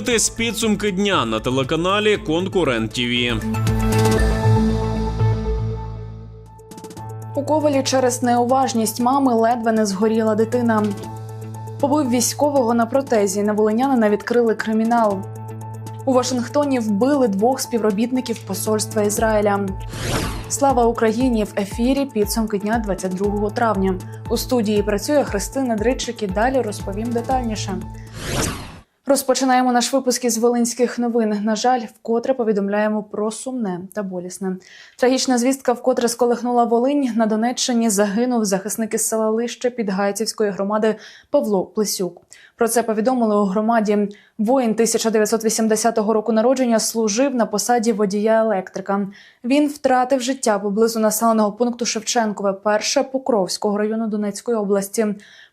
Дивитесь підсумки дня на телеканалі Конкурент ТІВІ. У Ковалі через неуважність мами ледве не згоріла дитина. Побив військового на протезі. На волинянина відкрили кримінал. У Вашингтоні вбили двох співробітників посольства Ізраїля. Слава Україні в ефірі підсумки дня 22 травня. У студії працює Христина Дричик і далі розповім детальніше. Розпочинаємо наш випуск із волинських новин. На жаль, вкотре повідомляємо про сумне та болісне. Трагічна звістка вкотре сколихнула Волинь. На Донеччині загинув захисник із села Лище під Гайцівської громади Павло Плесюк. Про це повідомили у громаді. Воїн 1980 року народження служив на посаді водія електрика. Він втратив життя поблизу населеного пункту Шевченкове, перше Покровського району Донецької області.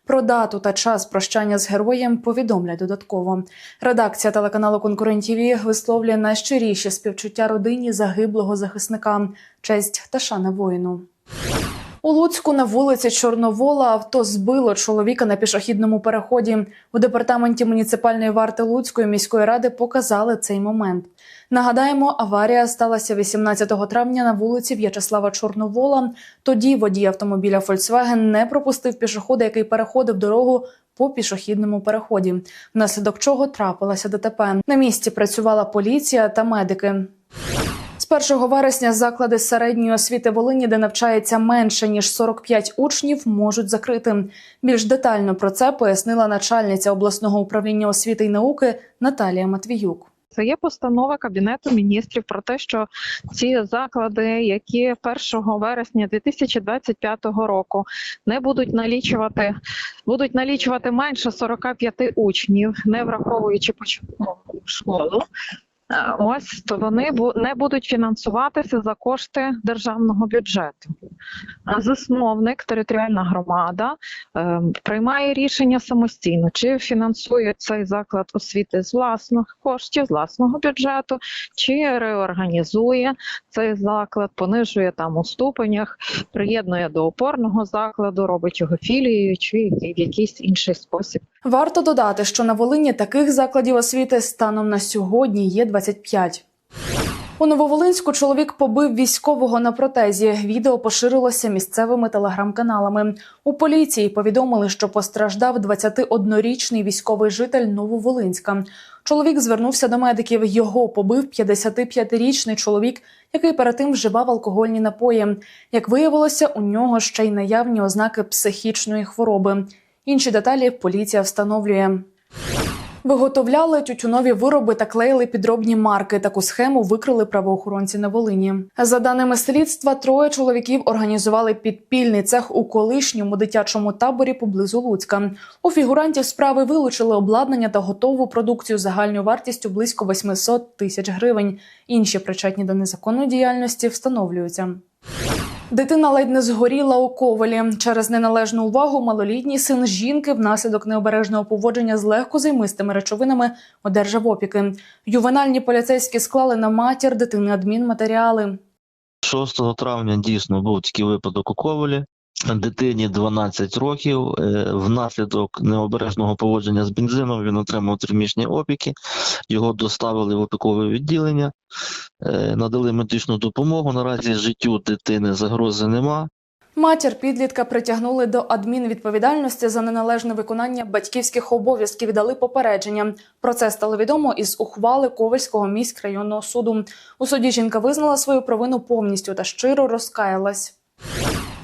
Про дату та час прощання з героєм повідомлять додатково. Редакція телеканалу Конкурент ТІВІ висловлює найщиріші співчуття родині загиблого захисника, честь та шана воїну. У Луцьку на вулиці Чорновола авто збило чоловіка на пішохідному переході. У департаменті муніципальної варти Луцької міської ради показали цей момент. Нагадаємо, аварія сталася 18 травня на вулиці В'ячеслава Чорновола. Тоді водій автомобіля Volkswagen не пропустив пішохода, який переходив дорогу по пішохідному переході, внаслідок чого трапилася ДТП. На місці працювала поліція та медики. З 1 вересня заклади середньої освіти Волині, де навчається менше ніж 45 учнів, можуть закрити. Більш детально про це пояснила начальниця обласного управління освіти й науки Наталія Матвіюк. Це є постанова Кабінету міністрів про те, що ці заклади, які 1 вересня 2025 року не будуть налічувати, будуть налічувати менше 45 учнів, не враховуючи початкову школу. Ось то вони не будуть фінансуватися за кошти державного бюджету. Засновник, територіальна громада, е, приймає рішення самостійно, чи фінансує цей заклад освіти з власних коштів, з власного бюджету, чи реорганізує цей заклад, понижує там у ступенях, приєднує до опорного закладу, робить його філією, чи в якийсь інший спосіб. Варто додати, що на Волині таких закладів освіти станом на сьогодні є 25. У Нововолинську чоловік побив військового на протезі. Відео поширилося місцевими телеграм-каналами. У поліції повідомили, що постраждав 21-річний військовий житель Нововолинська. Чоловік звернувся до медиків. Його побив 55-річний чоловік, який перед тим вживав алкогольні напої. Як виявилося, у нього ще й наявні ознаки психічної хвороби. Інші деталі поліція встановлює. Виготовляли тютюнові вироби та клеїли підробні марки. Таку схему викрили правоохоронці на Волині. За даними слідства, троє чоловіків організували підпільний цех у колишньому дитячому таборі поблизу Луцька. У фігурантів справи вилучили обладнання та готову продукцію загальною вартістю близько 800 тисяч гривень. Інші причетні до незаконної діяльності встановлюються. Дитина ледь не згоріла у ковалі. Через неналежну увагу малолітній син жінки внаслідок необережного поводження з легкозаймистими речовинами одержав опіки. Ювенальні поліцейські склали на матір дитини адмінматеріали. 6 травня дійсно був такий випадок у Ковалі. Дитині 12 років. е, Внаслідок необережного поводження з бензином він отримав термічні опіки. Його доставили в опікове відділення, е, надали медичну допомогу. Наразі життю дитини загрози нема. Матір підлітка притягнули до адмінвідповідальності за неналежне виконання батьківських обов'язків і дали попередження. Про це стало відомо із ухвали Ковальського міськрайонного суду. У суді жінка визнала свою провину повністю та щиро розкаялась.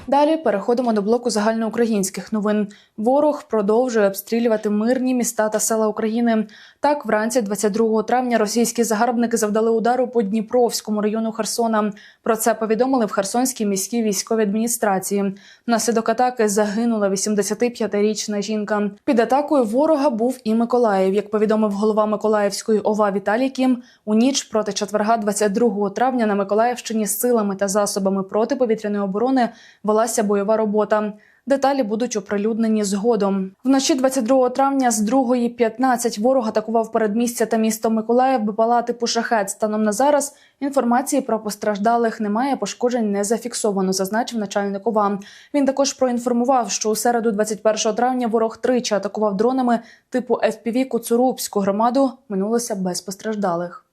Далі переходимо до блоку загальноукраїнських новин. Ворог продовжує обстрілювати мирні міста та села України. Так, вранці 22 травня російські загарбники завдали удару по Дніпровському району Херсона. Про це повідомили в Херсонській міській військовій адміністрації. Внаслідок атаки загинула 85-річна жінка. Під атакою ворога був і Миколаїв. Як повідомив голова Миколаївської ОВА Віталій Кім, у ніч проти четверга, 22 травня, на Миколаївщині силами та засобами протиповітряної оборони велася бойова робота. Деталі будуть оприлюднені згодом. Вночі 22 травня з 2.15 ворог атакував передмістя та місто Миколаїв БПЛА типу шахет. Станом на зараз інформації про постраждалих немає, пошкоджень не зафіксовано, зазначив начальник ОВА. Він також проінформував, що у середу, 21 травня, ворог тричі атакував дронами типу FPV Куцурубську громаду. Минулося без постраждалих.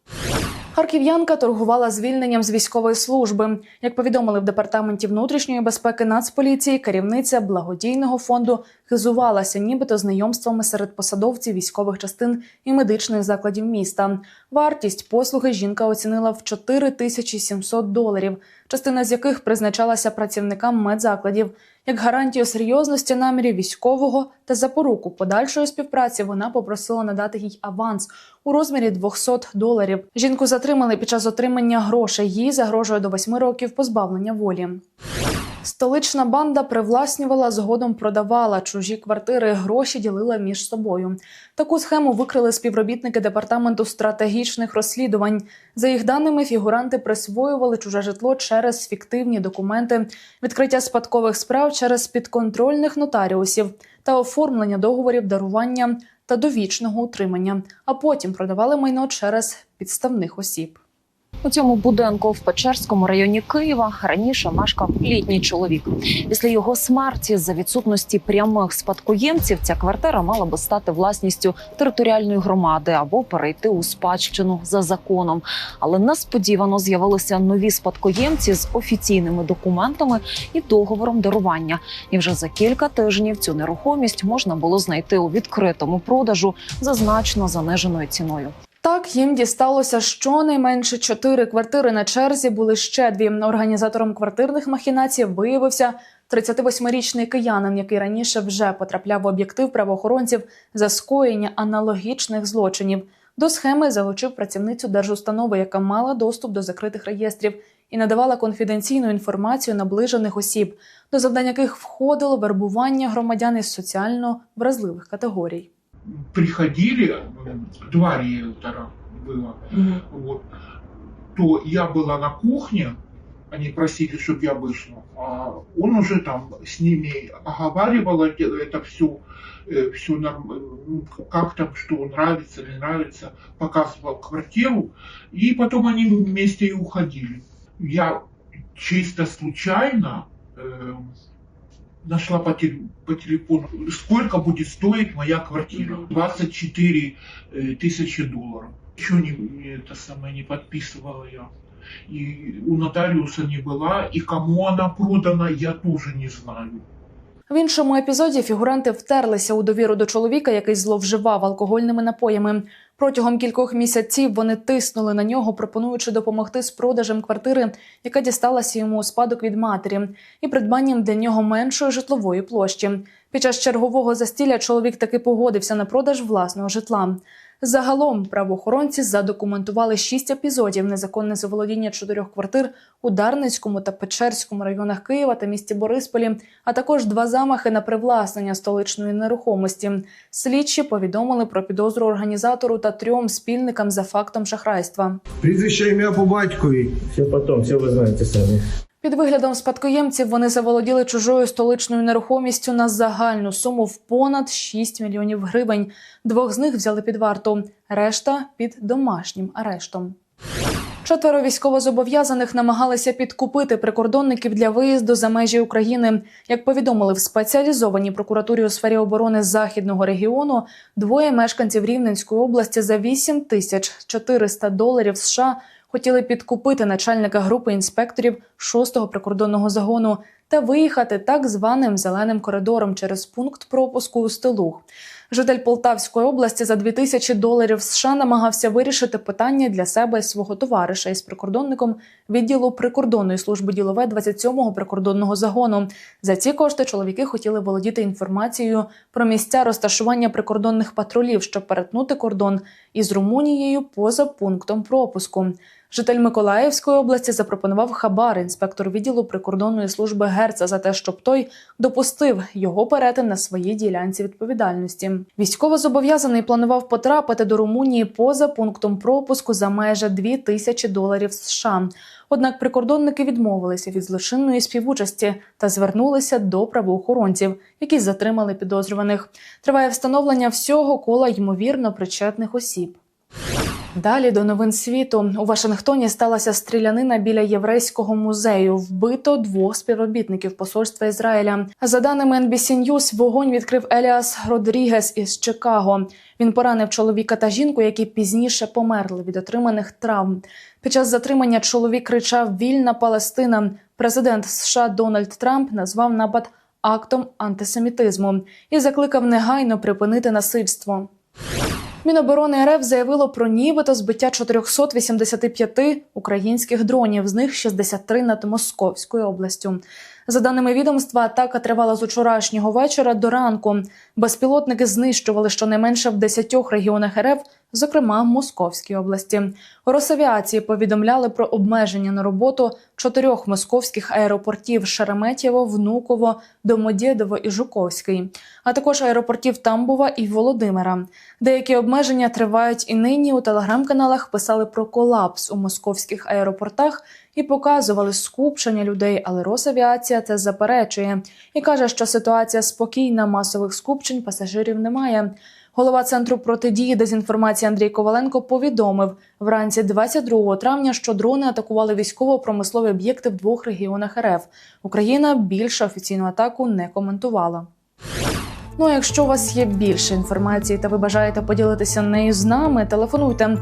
Харків'янка торгувала звільненням з військової служби. Як повідомили в департаменті внутрішньої безпеки Нацполіції, керівниця благодійного фонду хизувалася, нібито знайомствами серед посадовців військових частин і медичних закладів міста. Вартість послуги жінка оцінила в 4700 доларів, частина з яких призначалася працівникам медзакладів. Як гарантію серйозності намірів військового та запоруку подальшої співпраці вона попросила надати їй аванс у розмірі 200 доларів. Жінку затримали під час отримання грошей. Їй загрожує до 8 років позбавлення волі. Столична банда привласнювала, згодом продавала чужі квартири, гроші ділила між собою. Таку схему викрили співробітники департаменту стратегічних розслідувань. За їх даними, фігуранти присвоювали чуже житло через фіктивні документи, відкриття спадкових справ через підконтрольних нотаріусів та оформлення договорів дарування та довічного утримання, а потім продавали майно через підставних осіб. У цьому будинку в Печерському районі Києва раніше мешкав літній чоловік. Після його смерті, за відсутності прямих спадкоємців, ця квартира мала би стати власністю територіальної громади або перейти у спадщину за законом. Але несподівано з'явилися нові спадкоємці з офіційними документами і договором дарування. І вже за кілька тижнів цю нерухомість можна було знайти у відкритому продажу за значно заниженою ціною. Так їм дісталося щонайменше чотири квартири на черзі. Були ще дві. Організатором квартирних махінацій виявився 38-річний киянин, який раніше вже потрапляв в об'єктив правоохоронців за скоєння аналогічних злочинів. До схеми залучив працівницю держустанови, яка мала доступ до закритих реєстрів і надавала конфіденційну інформацію наближених осіб, до завдань яких входило вербування громадян із соціально вразливих категорій. Приходили, два риэлтора было, вот, то я была на кухне, они просили, чтобы я вышла, а он уже там с ними оговаривал это, все, все как там, что нравится, не нравится, показывал квартиру, и потом они вместе и уходили. Я чисто случайно э, нашла по, по телефону, сколько будет стоить моя квартира. 24 э, тысячи долларов. Еще не, это самое не подписывала я. И у нотариуса не была, и кому она продана, я тоже не знаю. В іншому епізоді фігуранти втерлися у довіру до чоловіка, який зловживав алкогольними напоями. Протягом кількох місяців вони тиснули на нього, пропонуючи допомогти з продажем квартири, яка дісталася йому у спадок від матері, і придбанням для нього меншої житлової площі. Під час чергового застілля чоловік таки погодився на продаж власного житла. Загалом правоохоронці задокументували шість епізодів незаконне заволодіння чотирьох квартир у Дарницькому та Печерському районах Києва та місті Борисполі, а також два замахи на привласнення столичної нерухомості. Слідчі повідомили про підозру організатору та трьом спільникам за фактом шахрайства. Прізвище ім'я по батькові. Все потом, все вы знаете сами. Під виглядом спадкоємців вони заволоділи чужою столичною нерухомістю на загальну суму в понад 6 мільйонів гривень. Двох з них взяли під варту, решта під домашнім арештом. Четверо військовозобов'язаних намагалися підкупити прикордонників для виїзду за межі України. Як повідомили в спеціалізованій прокуратурі у сфері оборони західного регіону, двоє мешканців Рівненської області за 8 тисяч 400 доларів США хотіли підкупити начальника групи інспекторів 6-го прикордонного загону та виїхати так званим зеленим коридором через пункт пропуску у Стилух. Житель Полтавської області за 2000 доларів США намагався вирішити питання для себе і свого товариша із прикордонником відділу прикордонної служби ділове 27-го прикордонного загону. За ці кошти чоловіки хотіли володіти інформацією про місця розташування прикордонних патрулів, щоб перетнути кордон із Румунією поза пунктом пропуску. Житель Миколаївської області запропонував хабар інспектору відділу прикордонної служби Герца за те, щоб той допустив його перетин на своїй ділянці відповідальності. Військовозобов'язаний планував потрапити до Румунії поза пунктом пропуску за майже 2 тисячі доларів США. Однак прикордонники відмовилися від злочинної співучасті та звернулися до правоохоронців, які затримали підозрюваних. Триває встановлення всього кола ймовірно причетних осіб. Далі до новин світу у Вашингтоні сталася стрілянина біля єврейського музею. Вбито двох співробітників посольства Ізраїля. За даними NBC News, вогонь відкрив Еліас Родрігес із Чикаго. Він поранив чоловіка та жінку, які пізніше померли від отриманих травм. Під час затримання чоловік кричав Вільна Палестина. Президент США Дональд Трамп назвав напад актом антисемітизму і закликав негайно припинити насильство. Міноборони РФ заявило про нібито збиття 485 українських дронів, з них 63 над Московською областю. За даними відомства, атака тривала з учорашнього вечора до ранку. Безпілотники знищували щонайменше в 10 регіонах РФ, зокрема в Московській області. Росавіації повідомляли про обмеження на роботу чотирьох московських аеропортів Шереметьєво, Внуково, Домодєдово і Жуковський, а також аеропортів Тамбова і Володимира. Деякі обмеження тривають і нині. У телеграм-каналах писали про колапс у московських аеропортах і показували скупчення людей, але Росавіація це заперечує і каже, що ситуація спокійна, масових скупчень пасажирів немає. Голова центру протидії дезінформації Андрій Коваленко повідомив вранці 22 травня, що дрони атакували військово-промислові об'єкти в двох регіонах РФ. Україна більше офіційну атаку не коментувала. Ну а якщо у вас є більше інформації та ви бажаєте поділитися нею з нами, телефонуйте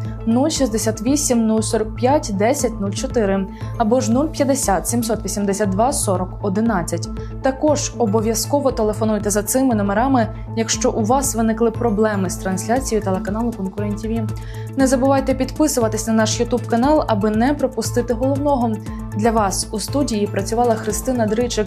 068 045 10 04 або ж 050 782 40 11. Також обов'язково телефонуйте за цими номерами, якщо у вас виникли проблеми з трансляцією телеканалу Конкурент ТВ. Не забувайте підписуватись на наш Ютуб канал, аби не пропустити головного. Для вас у студії працювала Христина Дричик.